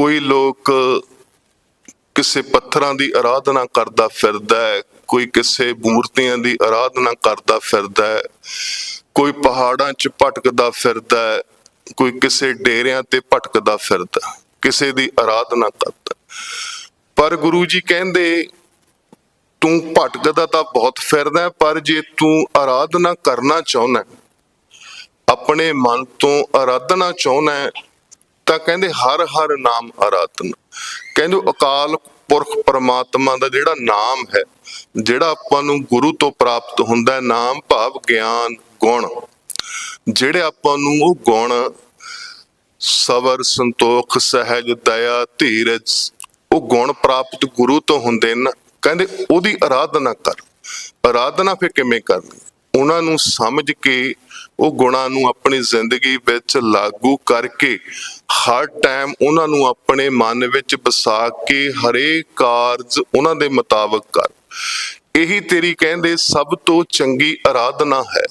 ਕੋਈ ਲੋਕ ਕਿਸੇ ਪੱਥਰਾਂ ਦੀ ਆਰਾਧਨਾ ਕਰਦਾ ਫਿਰਦਾ ਹੈ, ਕੋਈ ਕਿਸੇ ਮੂਰਤੀਆਂ ਦੀ ਆਰਾਧਨਾ ਕਰਦਾ ਫਿਰਦਾ ਹੈ, ਕੋਈ ਪਹਾੜਾਂ 'ਚ ਭਟਕਦਾ ਫਿਰਦਾ ਹੈ, ਕੋਈ ਕਿਸੇ ਡੇਰਿਆਂ ਤੇ ਭਟਕਦਾ ਫਿਰਦਾ, ਕਿਸੇ ਦੀ ਆਰਾਧਨਾ ਕਰਦਾ। ਪਰ ਗੁਰੂ ਜੀ ਕਹਿੰਦੇ, ਤੂੰ ਭਟਕਦਾ ਤਾਂ ਬਹੁਤ ਫਿਰਦਾ ਪਰ ਜੇ ਤੂੰ ਆਰਾਧਨਾ ਕਰਨਾ ਚਾਹੁੰਦਾ ਆਪਣੇ ਮਨ ਤੋਂ ਆਰਾਧਨਾ ਚਾਹੁੰਦਾ ਤਾਂ ਕਹਿੰਦੇ ਹਰ ਹਰ ਨਾਮ ਆਰਾਧਨਾ। ਕਹਿੰਦੇ ਅਕਾਲ ਪੁਰਖ ਪਰਮਾਤਮਾ ਦਾ ਜਿਹੜਾ ਨਾਮ ਹੈ, ਜਿਹੜਾ ਆਪਾਂ ਨੂੰ ਗੁਰੂ ਤੋਂ ਪ੍ਰਾਪਤ ਹੁੰਦਾ ਹੈ, ਨਾਮ ਭਾਵ ਗਿਆਨ, ਗੁਣ। ਜਿਹੜੇ ਆਪਾਂ ਨੂੰ ਉਹ ਗੁਣ ਸਬਰ ਸੰਤੋਖ, ਸਹਿਜ, ਦਇਆ, ਧੀਰਜ, ਉਹ ਗੁਣ ਪ੍ਰਾਪਤ ਗੁਰੂ ਤੋਂ ਹੁੰਦੇ ਨੇ ਕਹਿੰਦੇ ਉਹਦੀ ਆਰਾਧਨਾ ਕਰ। ਆਰਾਧਨਾ ਫਿਰ ਕਿਵੇਂ ਕਰਨੀ? ਉਹਨਾਂ ਨੂੰ ਸਮਝ ਕੇ, ਉਹ ਗੁਣਾਂ ਨੂੰ ਆਪਣੀ ਜ਼ਿੰਦਗੀ ਵਿੱਚ ਲਾਗੂ ਕਰਕੇ ਹਰ ਟਾਈਮ ਉਹਨਾਂ ਨੂੰ ਆਪਣੇ ਮਨ ਵਿੱਚ ਵਸਾ ਕੇ ਹਰੇਕ ਕਾਰਜ ਉਹਨਾਂ ਦੇ ਮੁਤਾਬਕ ਕਰ। ਇਹੀ ਤੇਰੀ ਕਹਿੰਦੇ ਸਭ ਤੋਂ ਚੰਗੀ ਆਰਾਧਨਾ ਹੈ।